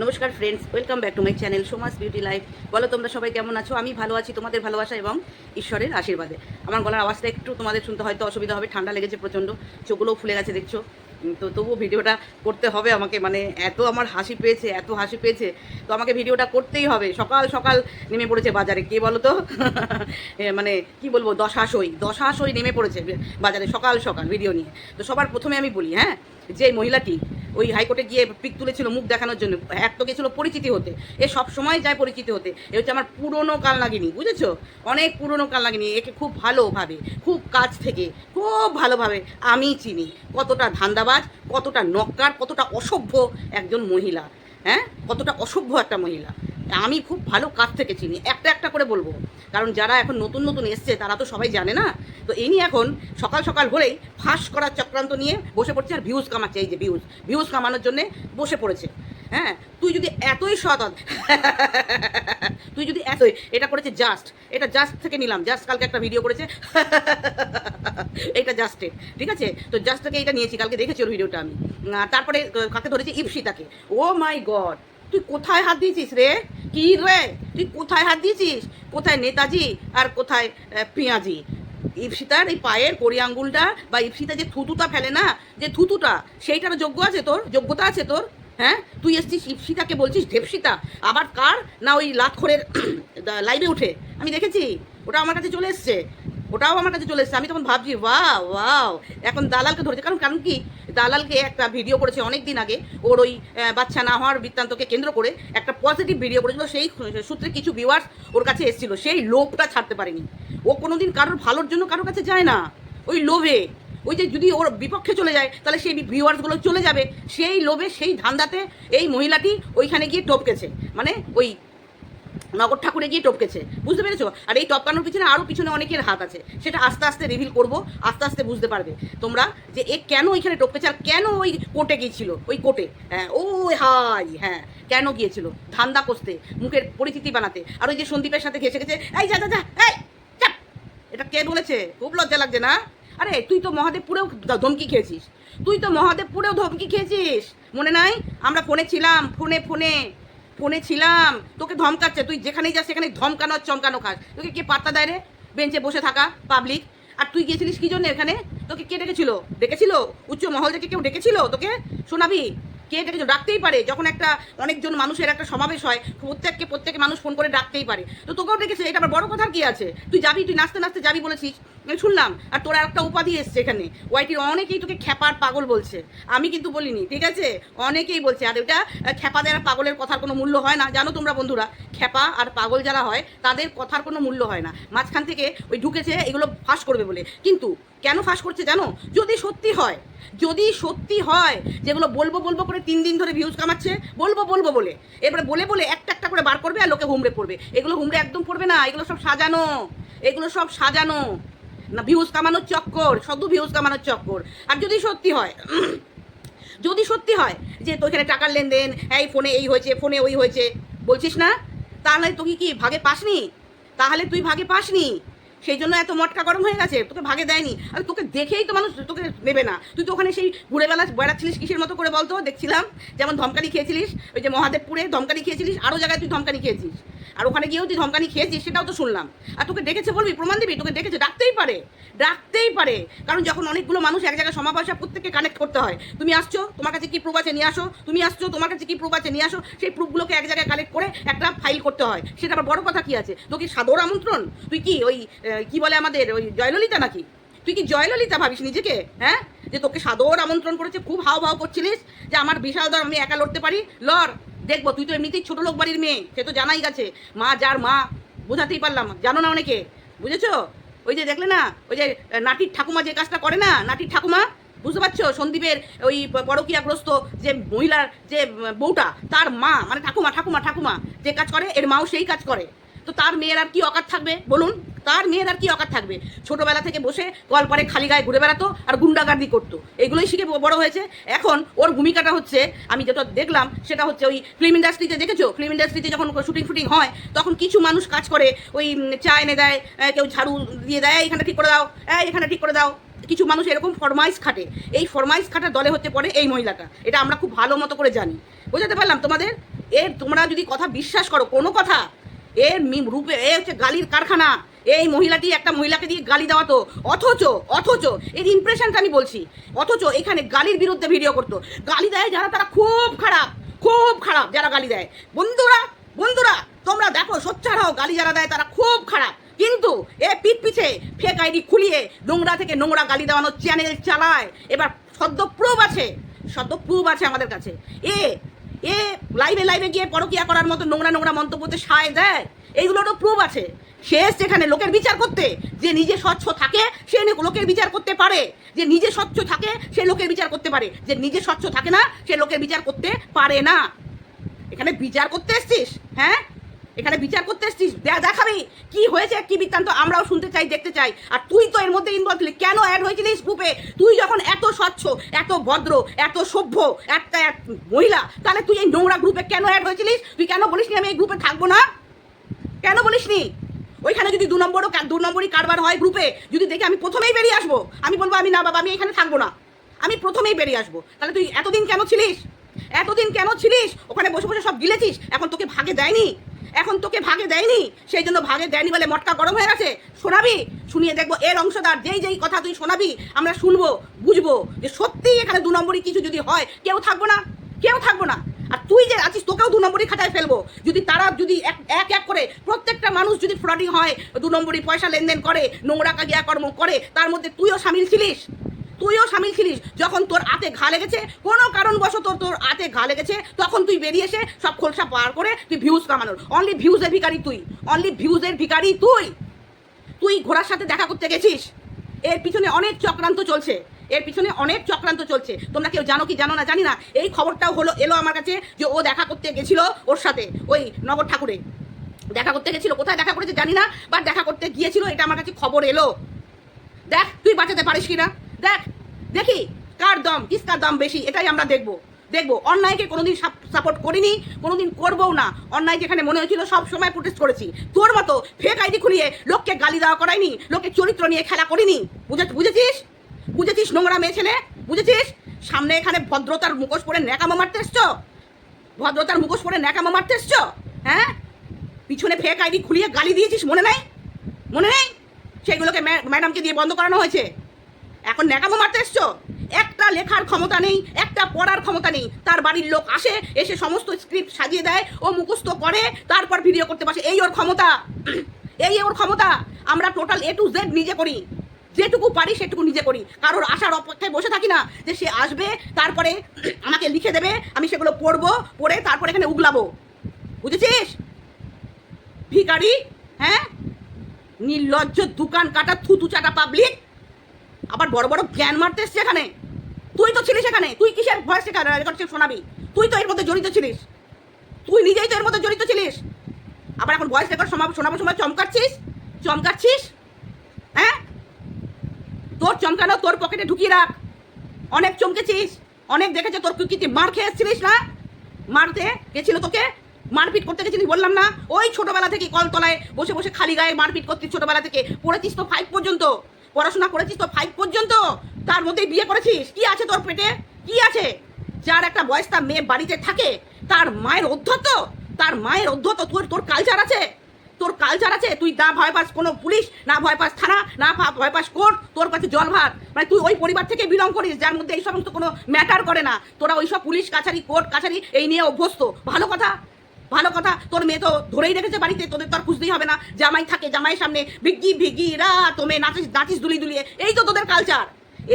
নমস্কার friends welcome back to my channel Soma's beauty life বলো তোমরা সবাই কেমন আছো? আমি ভালো আছি, তোমাদের ভালোবাসা এবং ঈশ্বরের আশীর্বাদে। আমার গলার আওয়াজটা একটু তোমাদের শুনতে হয়তো অসুবিধা হবে, ঠান্ডা লেগেছে প্রচণ্ড, চোখগুলোও ফুলে গেছে, দেখছ? তো তবুও ভিডিওটা করতে হবে আমাকে মানে এত আমার হাসি পেয়েছে, এত হাসি পেয়েছে। তো আমাকে ভিডিওটা করতেই হবে, সকাল সকাল নেমে পড়েছে বাজারে, কে বলো তো? মানে কি বলব, দশাশই দশাশই নেমে পড়েছে বাজারে, সকাল সকাল ভিডিও নিয়ে। তো সবার প্রথমে আমি বলি হ্যাঁ? যে মহিলাটি ওই হাইকোর্টে গিয়ে পিক তুলেছিল মুখ দেখানোর জন্য। এক তো গেছিল পরিচিতি হতে। এ সব সময় যায় পরিচিতি হতে। এ হচ্ছে আমার পুরনো কাল লাগেনি বুঝেছ? অনেক পুরনো কাল লাগেনি একে খুব ভালোভাবে, খুব কাছ থেকে, খুব ভালোভাবে আমি চিনি। কতটা ধান্দাবাজ, কতটা নক্কার, কতটা অসভ্য একজন মহিলা হ্যাঁ? কতটা অসভ্য একটা মহিলা। আমি খুব ভালো কাছ থেকে চিনি, একটা একটা করে বলব। কারণ যারা এখন নতুন নতুন এসছে, তারা তো সবাই জানে না? তো ইনি এখন সকাল সকাল হলেই ফাঁস করার চক্রান্ত নিয়ে বসে পড়ছে, আর ভিউজ কামাচ্ছে, এই যে ভিউজ ভিউজ কামানোর জন্যে বসে পড়েছে। হ্যাঁ তুই যদি এতই সৎ তুই যদি এতই, এটা করেছে জাস্ট এটা জাস্ট থেকে নিলাম জাস্ট কালকে একটা ভিডিও করেছে এইটা জাস্টে ঠিক আছে? তো জাস্ট থেকে এটা নিয়েছি, কালকে দেখেছি ওর ভিডিওটা আমি। তারপরে কাকে ধরেছে? ইপসিতাকে। ও মাই গড তুই কোথায় হাত দিয়েছিস রে? কি রে? তুই কোথায় হাত দিয়েছিস? কোথায় নেতাজি আর কোথায় পেঁয়াজি? ইপসিতার এই পায়ের কড়ি আঙ্গুলটা বা ইপসিতা যে থুতুটা ফেলে না, যে থুতুটা সেইটার যোগ্য আছে তোর? যোগ্যতা আছে তোর? হ্যাঁ? তুই এসছিস ইপসিতাকে বলছিস ঢেপসিতা। আবার কার? না ওই লাতখোরের, লাইভে উঠে। আমি দেখেছি, ওটা আমার কাছে চলে এসছে। ওটাও আমার কাছে চলে এসছে। আমি তখন ভাবছি, ওয়াও ওয়াও, এখন দালালকে ধরেছে। কারণ কারণ কি? দালালকে একটা ভিডিও করেছে অনেক দিন আগে, ওর ওই বাচ্চা না হওয়ার বৃত্তান্তকে কেন্দ্র করে একটা পজিটিভ ভিডিও করেছিল। সেই সূত্রে কিছু ভিউয়ার্স ওর কাছে এসেছিল। সেই লোভটা ছাড়তে পারেনি। ও কোনো দিন কারোর ভালোর জন্য কারোর কাছে যায় না। ওই লোভে। ওই যে যদি ওর বিপক্ষে চলে যায়, তাহলে সেই ভিউয়ার্সগুলো চলে যাবে। সেই লোভে, সেই ধান্দাতে এই মহিলাটি ওইখানে গিয়ে টপকেছে। মানে ওই নগর ঠাকুরে গিয়ে টপকেছে। বুঝতে পেরেছ? আর এই টপকানোর পিছনে আরও পিছনে অনেকের হাত আছে। সেটা আস্তে আস্তে রিভিল করব, আস্তে আস্তে বুঝতে পারবে। তোমরা যে এ কেন ওইখানে টপকেছে আর কেন ওই কোর্টে গিয়েছিল? ওই কোর্টে? হ্যাঁ ও হাই হ্যাঁ কেন গিয়েছিল? ধান্দা কষতে, মুখের পরিচিতি বানাতে। আর ওই যে সন্দীপের সাথে ঘেসে গেছে এই যা যা যা, এই এটা কে বলেছে? খুব লজ্জা লাগছে না? আরে, তুই তো মহাদেবপুরেও ধমকি খেয়েছিস। তুই তো মহাদেবপুরেও ধমকি খেয়েছিস? মনে নাই? আমরা ফোনে ছিলাম, ফোনে ফোনে। ফোনে ছিলাম, তোকে ধমকাচ্ছে, তুই যেখানেই যাস সেখানে ধমকানো, চমকানো খাস। তোকে কে পাত্তা দেয় রে? বেঞ্চে বসে থাকা পাবলিক আর তুই গিয়েছিলিস কি জন্য এখানে? তোকে কে ডেকেছিল? ডেকেছিল? উচ্চ মহল থেকে কেউ ডেকেছিল তোকে? শোনাবি? কে ডেকেছিল ডাকতেই পারে। যখন একটা অনেকজন মানুষের একটা সমাবেশ হয় প্রত্যেককে প্রত্যেকে মানুষ ফোন করে ডাকতেই পারে। তো তোকেও ডেকেছে এটা আবার বড় কথার কি আছে? তুই যাবি তুই নাচতে নাচতে যাবি বলেছিস? আমি শুনলাম আর তোর একটা উপাধি এসছে এখানে। ওয়াইটির অনেকেই তোকে খ্যাপার পাগল বলছে। আমি কিন্তু বলিনি ঠিক আছে? অনেকেই বলছে আর এটা আহ, খ্যাপা দেওয়ার পাগলের কথার কোনো মূল্য হয় না। জানো তোমরা বন্ধুরা খ্যাপা আর পাগল যারা হয় তাদের কথার কোনো মূল্য হয় না। মাঝখান থেকে ওই ঢুকেছে এগুলো ফাঁস করবে বলে। কিন্তু কেন ফাঁস করছে জানো? যদি সত্যি হয় যদি সত্যি হয় যেগুলো বলব বলব করে তিন দিন ধরে ভিউজ কামাচ্ছে, বলব বলব বলে। এবারে বলে বলে একটা একটা করে বার করবে আর লোকে হুমড়ে পড়বে। এগুলো হুমড়ে একদম পড়বে না, এগুলো সব সাজানো, এগুলো সব সাজানো। না ভিউজ কামানোর চক্কর শুধু ভিউজ কামানোর চক্কর। আর যদি সত্যি হয়, যদি সত্যি হয় যে তো এখানে টাকার লেনদেন, এই ফোনে এই হয়েছে, ফোনে ওই হয়েছে, বলছিস না? তাহলে তুই কি ভাগে পাসনি? তাহলে তুই ভাগে পাসনি? সেই জন্য এত মটকা গরম হয়ে গেছে, তোকে ভাগে দেয়নি। আর তোকে দেখেই তো মানুষ তোকে নেবে না। তুই তো ওখানে সেই ঘুরে বেলা বেড়াচ্ছিলিস কিসের মতো করে বলতো? দেখছিলাম। যেমন ধমকানি খেয়েছিলিস, ওই যে মহাদেবপুরে ধমকানি খেয়েছিলিস আরও জায়গায় তুই ধমকানি খেয়েছিস। আর ওখানে গিয়েও তুই ধমকানি খেয়েছিস সেটাও তো শুনলাম। আর তোকে ডেকেছে বলবি? প্রমাণ দিবি? তোকে ডেকেছে? ডাকতেই পারে। ডাকতেই পারে। কারণ যখন অনেকগুলো মানুষ এক জায়গায় সমাবেশ প্রত্যেককে কানেক্ট করতে হয়। তুমি আসছো, তোমার কাছে কি প্রুফ আছে নিয়ে আসো। তুমি আসছো, তোমার কাছে কি প্রুফ আছে নিয়ে আসো। সেই প্রুফগুলোকে এক জায়গায় কালেক্ট করে একটা ফাইল করতে হয়। সেটা আবার বড় কথা কি আছে? তো কি সাদর আমন্ত্রণ? তুই কি ওই কি বলে আমাদের ওই জয়ললিতা নাকি? তুই কি জয়ললিতা ভাবিস নিজেকে? হ্যাঁ? যে তোকে সাদর আমন্ত্রণ করেছে, খুব হাও ভাও করছিলিস, যে আমার বিশাল দর আমি একা লড়তে পারি? লড়। দেখব, তুই তো এমনিতেই ছোট লোক বাড়ির মেয়ে, সে তো জানাই গেছে। মা, যার মা, বোঝাতেই পারলাম জানো না অনেকে, বুঝেছ? ওই যে দেখলে না, ওই যে নাটির ঠাকুমা যে কাজটা করে না নাটির ঠাকুমা, বুঝতে পারছ? সন্দীপের ওই পরকিয়াগ্রস্ত যে মহিলার যে বউটা, তার মা মানে ঠাকুমা ঠাকুমা ঠাকুমা যে কাজ করে, এর মাও সেই কাজ করে। তো তার মেয়ের আর কি অকাত থাকবে? বলুন তার মেয়ের আর কি অকাত থাকবে? ছোটবেলা থেকে বসে কলপারে খালি গায়ে ঘুরে বেড়াতো আর গুন্ডাগার্দি করতো। এগুলোই শিখে বড় হয়েছে। এখন ওর ভূমিকাটা হচ্ছে আমি যেটা দেখলাম সেটা হচ্ছে ওই ফিল্ম ইন্ডাস্ট্রিতে দেখেছ? ফিল্ম ইন্ডাস্ট্রিতে যখন শুটিং ফুটিং হয় তখন কিছু মানুষ কাজ করে ওই চা এনে দেয় কেউ ঝাড়ু দিয়ে দেয় "এই, এখানে ঠিক করে দাও এই এখানে ঠিক করে দাও। কিছু মানুষ এরকম ফরমাইশ খাটে। এই ফরমাইশ খাটার দলে হচ্ছে পড়ে এই মহিলাটা। এটা আমরা খুব ভালো মতো করে জানি। বোঝাতে পারলাম তোমাদের? এর তোমরা যদি কথা বিশ্বাস করো কোনো কথা এর রূপে, এ হচ্ছে গালির কারখানা। এই মহিলাটি একটা মহিলাকে দিয়ে গালি দেওয়া তো। অথচ অথচ, এর ইমপ্রেশনটা আমি বলছি। অথচ এখানে গালির বিরুদ্ধে ভিডিও করতো। গালি দেয় যারা, তারা খুব খারাপ খুব খারাপ যারা গালি দেয়। বন্ধুরা বন্ধুরা, তোমরা দেখো, সোচ্চার হও, গালি যারা দেয়, তারা খুব খারাপ। কিন্তু এ পিঠ পিছে ফেক আইডি খুলিয়ে নোংরা থেকে নোংরা গালি দেওয়ানোর চ্যানেল চালায়। এবার সদ্য প্রুফ আছে, সদ্য প্রুফ আছে আমাদের কাছে। এ এ লাইভে লাইভে গিয়ে পরকিয়া করার মতো নোংরা নোংরা মন্তব্যতে সায় দেয়। এইগুলোরও প্রুফ আছে। সে এসছে এখানে লোকের বিচার করতে। যে নিজে স্বচ্ছ থাকে, সে লোকের বিচার করতে পারে। যে নিজে স্বচ্ছ থাকে, সে লোকের বিচার করতে পারে। যে নিজে স্বচ্ছ থাকে না, সে লোকের বিচার করতে পারে না। এখানে বিচার করতে এসছিস হ্যাঁ? এখানে বিচার করতে এসছিস দেখাবি কি হয়েছে, কি বৃত্তান্ত, আমরাও শুনতে চাই, দেখতে চাই। আর তুই তো এর মধ্যে ইনভলভ ছিলি, কেন অ্যাড হয়েছিলিস গ্রুপে তুই যখন এত স্বচ্ছ, এত ভদ্র, এত সভ্য, একটা এক মহিলা, তাহলে তুই এই নোংরা গ্রুপে কেন অ্যাড হয়েছিলিস? তুই কেন বলিসনি আমি এই গ্রুপে থাকব না? কেন বলিসনি? ওইখানে যদি দু নম্বরও দু নম্বরই কারবার হয় গ্রুপে যদি দেখি আমি প্রথমেই বেরিয়ে আসব, আমি বলব, আমি না বাবা, আমি এখানে থাকব না। আমি প্রথমেই বেরিয়ে আসব। তাহলে তুই এতদিন কেন ছিলিস? এতদিন কেন ছিলিস? ওখানে বসে বসে সব গিলেছিস? এখন তোকে ভাগে দেয়নি? এখন তোকে ভাগে দেয়নি? সেই জন্য ভাগে দেয়নি বলে মটকা গরম হয়ে গেছে? শোনাবি? শুনিয়ে দেখব এর অংশদার, যেই যেই কথা তুই শোনাবি, আমরা শুনব, বুঝব যে সত্যিই এখানে দু নম্বরই কিছু যদি হয়, কেউ থাকব না, কেউ থাকব না। আর তুই যে আছিস, তোকেও দু নম্বরই খাতায় ফেলব। যদি তারা যদি এক এক এক করে প্রত্যেকটা মানুষ যদি ফ্রডিং হয়, দু নম্বরই পয়সা লেনদেন করে, নোংরা কাজিয়া কর্ম করে, তার মধ্যে তুইও সামিল ছিলিস? তুইও সামিল ছিলিস। যখন তোর আতে ঘা লেগেছে, কোনো কারণবশত তোর আতে ঘা লেগেছে, তখন তুই বেরিয়ে এসে সব খোলসা পার করে তুই ভিউজ কামানোর। অনলি ভিউজের ভিকারি তুই। অনলি ভিউজের ভিকারি তুই। তুই ঘোড়ার সাথে দেখা করতে গেছিস? এর পিছনে অনেক চক্রান্ত চলছে। এর পিছনে অনেক চক্রান্ত চলছে। তোমরা কেউ জানো কি জানো না, জানি না। এই খবরটাও হলো, এলো আমার কাছে যে ও দেখা করতে গেছিল ওর সাথে, ওই নগর ঠাকুরে। দেখা করতে গেছিল, কোথায় দেখা করেছে জানি না বা দেখা করতে গিয়েছিল, এটা আমার কাছে খবর এলো। দেখ, তুই বাঁচাতে পারিস কিনা? দেখ, দেখি কার দম, কিসকার দাম বেশি, এটাই আমরা দেখব। দেখব, অন্যায়কে কোনোদিন সাপোর্ট করিনি, কোনোদিন করবও না। অন্যায় যেখানে মনে হয়েছিল, সব সময় প্রোটেস্ট করেছি। তোর মতো ফেক আইডি খুলিয়ে লোককে গালি দেওয়া করাইনি লোকের চরিত্র নিয়ে খেলা করিনি। বুঝে বুঝেছিস? বুঝেছিস নোংরা মেয়ে ছেলে? বুঝেছিস? সামনে এখানে ভদ্রতার মুখোশ পরে ন্যাকামো মারতে এসছো? ভদ্রতার মুখোশ পরে ন্যাকামো মারতে এসছো? হ্যাঁ? পিছনে ফেক আইডি খুলিয়ে গালি দিয়েছিস, মনে নাই? মনে নেই? সেগুলোকে ম্যাডামকে দিয়ে বন্ধ করানো হয়েছে। এখন ন্যাকামো মারতে এসছো? একটা লেখার ক্ষমতা নেই, একটা পড়ার ক্ষমতা নেই। তার বাড়ির লোক আসে, এসে সমস্ত স্ক্রিপ্ট সাজিয়ে দেয়, ও মুখস্থ করে, তারপর ভিডিও করতে পারছে এই ওর ক্ষমতা। এই ওর ক্ষমতা। আমরা টোটাল এ টু জেড নিজে করি। যেটুকু পারি সেটুকু নিজে করি। কারোর আশার অপেক্ষায় বসে থাকি না যে সে আসবে, তারপরে আমাকে লিখে দেবে, আমি সেগুলো পড়ব, পড়ে তারপরে এখানে উগলাবো। বুঝেছিস? ভিখারি হ্যাঁ? নির্লজ্জ দোকান কাটা থুতু চাটা পাবলিক আবার বড় বড় জ্ঞান মারতে এসছে এখানে। তুই তো ছিলিস এখানে। তুই কিসের ভয়েস রেকর্ড শোনাবি। তুই তো এর মধ্যে জড়িত ছিলিস। তুই নিজেই তো এর মধ্যে জড়িত ছিলিস। আবার এখন ভয়েস রেকর্ড শোনাবো সময় চমকাচ্ছিস? চমকাচ্ছিস? হ্যাঁ? তোর চমকানো তোর পকেটে ঢুকিয়ে রাখ। অনেক চমকেছিস। অনেক দেখেছে তোর কি কি মার খেয়ে এসেছিলিস না? মারতে গেছিল তোকে? মারপিট করতে গেছিলি বললাম না? ওই ছোটবেলা থেকে কলতলায় বসে বসে খালি গায়ে মারপিট করতিস ছোটবেলা থেকে। পড়েছিস তো ফাইভ পর্যন্ত। পড়াশোনা করেছিস তো ফাইভ পর্যন্ত? তার মধ্যেই বিয়ে করেছিস? কি আছে তোর পেটে? কি আছে? যার একটা বয়স তার মেয়ে বাড়িতে থাকে, তার মায়ের অধ্যত্ত, তার মায়ের অধ্যত্ত, তোর তোর কালচার আছে। তোর কালচার আছে, তুই না ভয় পাস কোনো পুলিশ, না ভয় পাস থানা, না ভয় পাস কোর্ট তোর কাছে জল ভাত। মানে তুই ওই পরিবার থেকে বিলং করিস, যার মধ্যে এই সমস্ত কোনো ম্যাটার করে না। তোরা ওই সব পুলিশ, কাছারি কোর্ট কাছারি, এই নিয়ে অভ্যস্ত। ভালো কথা? ভালো কথা, তোর মেয়ে তো ধরেই রেখেছে বাড়িতে, তোদের তো আর খুঁজতেই হবে না। জামাই থাকে, জামাইয়ের সামনে ভিগি ভিগি, রা, তোমে নাচিস নাচিস দুলি দুলিয়ে। এই তো তোদের কালচার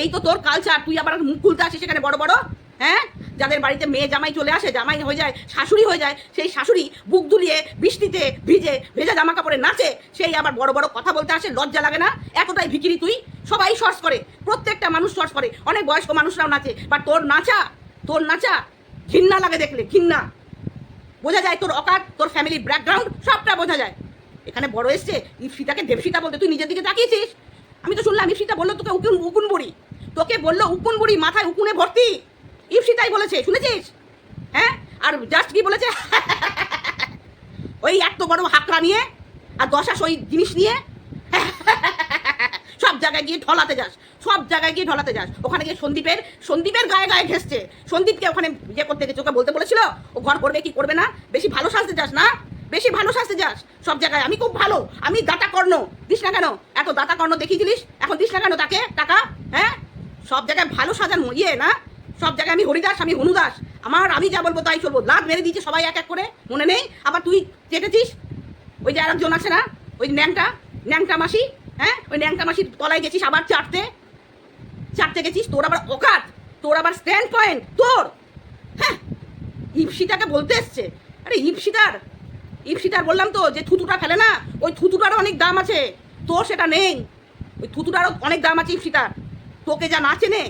এই তো তোর কালচার তুই আবার মুখ খুলতে আসিস সেখানে বড় বড়? হ্যাঁ? যাদের বাড়িতে মেয়ে জামাই চলে আসে, জামাই হয়ে যায়, শাশুড়ি হয়ে যায়, সেই শাশুড়ি বুক দুলিয়ে, বৃষ্টিতে ভিজে, ভেজা জামা কাপড়ে নাচে, সেই আবার বড় বড় কথা বলতে আসে, লজ্জা লাগে না? এতটাই ভিকিরি তুই। সবাই শর্টস করে, প্রত্যেকটা মানুষ শর্টস করে। অনেক বয়স্ক মানুষরাও নাচে। বাট তোর নাচা তোর নাচা ঘিন্না লাগে দেখলে, ঘৃণা। বোঝা যায় তোর অকাত তোর ফ্যামিলির ব্যাকগ্রাউন্ড সবটা বোঝা যায়। এখানে বড় এসছে ইপসিতাকে দেবসিতা বলতে তুই নিজের দিকে তাকিয়েছিস? আমি তো শুনলাম ইপসিতা বলল তোকে উকুন উকুন বুড়ি। তোকে বলল উকুন বুড়ি মাথায় উকুনে ভর্তি। ইপসিতাই বলেছে, শুনেছিস? হ্যাঁ? আর জাস্ট কি বলেছে? ওই এত বড় হাকড়া নিয়ে, আর দশা ওই জিনিস নিয়ে। সব জায়গায় গিয়ে ঠলাতে যাস, সব জায়গায় গিয়ে ঢলাতে যাস। ওখানে গিয়ে সন্দীপের সন্দীপের গায়ে গায়ে ঘেসছে সন্দীপকে ওখানে ইয়ে করতে গেছে ওকে বলতে বলেছিল, ও ঘর করবে কি করবে না? বেশি ভালো সাজতে যাস না? বেশি ভালো সাজতে যাস? সব জায়গায় আমি খুব ভালো, আমি দাতা কর্ণ, দিস না কেন? এত দাতা কর্ণ দেখিয়েছিলিস? এখন দিস না কেন তাকে? টাকা? হ্যাঁ? সব জায়গায় ভালো সাজান ইয়ে না? সব জায়গায় আমি হরিদাস, আমি হনুদাস। আমার, আমি যা বলব তাই চলবো। লাভ মেরে দিয়েছে সবাই এক এক করে, মনে নেই? আবার তুই চেটেছিস? ওই যে আরেকজন আছে না? ওই ন্যাংটা ন্যাংটা মাসি? হ্যাঁ? ওই ন্যাংটা মাসির তলায় গেছিস আবার চাটতে চাটতে গেছিস? তোর আবার অকাত। তোর আবার স্ট্যান্ড পয়েন্ট তোর! হ্যাঁ? ইপসিতাকে বলতে এসছে। আরে ইপসিতার! ইপসিতার বললাম তো যে থুতুটা ফেলে না, ওই থুতুটারও অনেক দাম আছে। তোর সেটা নেই। ওই থুতুটারও অনেক দাম আছে ইপসিতার। তোকে যা না চেনে,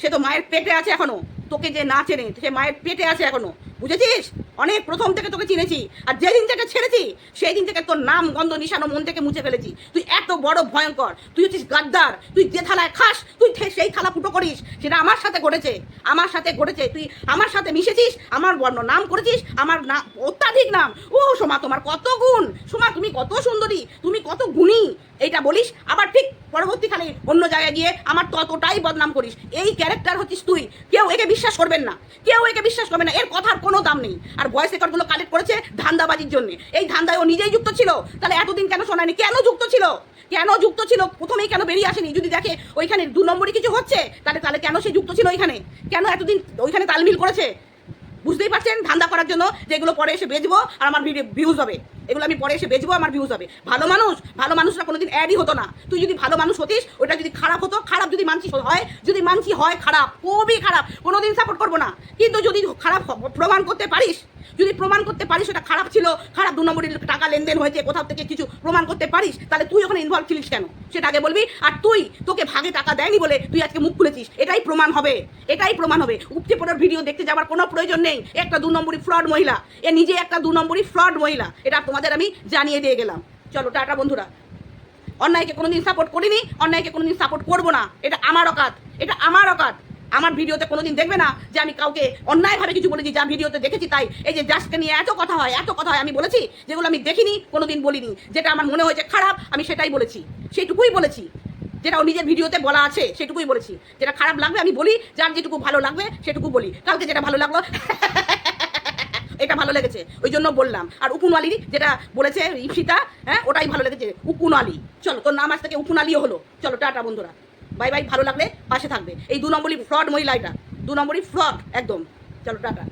সে তো মায়ের পেটে আছে এখনও। তোকে যে না চেনে, সে মায়ের পেটে আছে এখনও। বুঝেছিস? অনেক প্রথম থেকে তোকে চিনেছি, আর যেদিন থেকে ছেড়েছি সেই দিন থেকে তোর নাম, গন্ধ, নিশানো মন থেকে মুছে ফেলেছি। তুই এত বড় ভয়ঙ্কর, তুই হচ্ছিস গাদ্দার, তুই যে থালায় খাস, তুই সেই থালা ফুটো করিস, সেটা আমার সাথে ঘটেছে, আমার সাথে ঘটেছে, তুই আমার সাথে মিশেছিস, আমার বর্ণ নাম করেছিস, আমার নাম অত্যাধিক নাম। ও সোমা, তোমার কত গুণ, সোমা, তুমি কত সুন্দরী, তুমি কত গুণী এইটা বলিস, আবার ঠিক পরবর্তীকালে অন্য জায়গায় গিয়ে আমার ততটাই বদনাম করিস। এই ক্যারেক্টার হচ্ছিস তুই। কেউ একে বিশ্বাস করবেন না। কেউ একে বিশ্বাস করবে না। এর কথার কোনো দাম নেই। আর ভয়েস রেকর্ডগুলো কালেক্ট করেছে ধান্দাবাজির জন্য। এই ধান্দায় ও নিজেই যুক্ত ছিল। তাহলে এতদিন কেন শোনায়নি? কেন যুক্ত ছিল? কেন যুক্ত ছিল? প্রথমেই কেন বেরিয়ে আসেনি? যদি দেখে ওইখানে দু নম্বরই কিছু হচ্ছে, তাহলে তাহলে কেন সে যুক্ত ছিল ওইখানে? কেন এতদিন ওইখানে তালমিল করেছে? বুঝতেই পারছেন ধান্দা করার জন্য যেগুলো পরে এসে বেচবো আর আমার ভিউজ হবে। এগুলো আমি পরে এসে বেচবো, আমার ভিউজ হবে। ভালো মানুষ, ভালো মানুষরা কোনোদিন অ্যাডই হতো না। তুই যদি ভালো মানুষ হতিস ওটা যদি খারাপ হতো, খারাপ যদি মানছি হয়, যদি মানছি হয় খারাপ, খুবই খারাপ, কোনোদিন সাপোর্ট করব না। কিন্তু যদি খারাপ প্রমাণ করতে পারিস যদি প্রমাণ করতে পারিস ওটা খারাপ ছিল, খারাপ দু নম্বরের টাকা লেনদেন হয়েছে, কোথাও থেকে কিছু প্রমাণ করতে পারিস, তাহলে তুই ওখানে ইনভলভ ছিলিস কেন? সেটা আগে বলবি, আর তুই তোকে ভাগে টাকা দেয়নি বলে তুই আজকে মুখ খুলেছিস, এটাই প্রমাণ হবে, এটাই প্রমাণ হবে। উপচে পড়ার ভিডিও দেখতে যাওয়ার কোনো প্রয়োজন নেই, একটা দু নম্বরই ফ্রড মহিলা, এ নিজে একটা দু নম্বরই ফ্রড মহিলা, এটা তোমাদের আমি জানিয়ে দিয়ে গেলাম। চলো, টাটা বন্ধুরা। অন্যায়কে কোনোদিন সাপোর্ট করিনি, অন্যায়কে কোনোদিন সাপোর্ট করব না, এটা আমার অকাত, এটা আমার অকাত। আমার ভিডিওতে কোনোদিন দেখবে না যে আমি কাউকে অন্যায়ভাবে কিছু বলেছি, যা ভিডিওতে দেখেছি তাই। এই যে জাস্টকে নিয়ে এত কথা হয়, এত কথা হয়, আমি বলেছি, যেগুলো আমি দেখিনি, কোনোদিন বলিনি। যেটা আমার মনে হয়েছে খারাপ, আমি সেটাই বলেছি। সেইটুকুই বলেছি। যেটা ও নিজের ভিডিওতে বলা আছে, সেটুকুই বলেছি। যেটা খারাপ লাগবে, আমি বলি যার যেটুকু ভালো লাগবে, সেটুকু বলি। কালকে যেটা ভালো লাগল, এটা ভালো লেগেছে, ওই জন্য বললাম। আর উপুনওয়ালি যেটা বলেছে ইপসিতা হ্যাঁ ওটাই ভালো লেগেছে। উপুনওয়ালি চলো, তোর নাম আজ থেকে উপুনওয়ালিও হলো। চলো, টাটা বন্ধুরা। বাই বাই, ভালো লাগলে পাশে থাকবে। এই দু নম্বরই ফ্রড মহিলা এটা দু নম্বরই ফ্রড একদম। চলো, টাটা।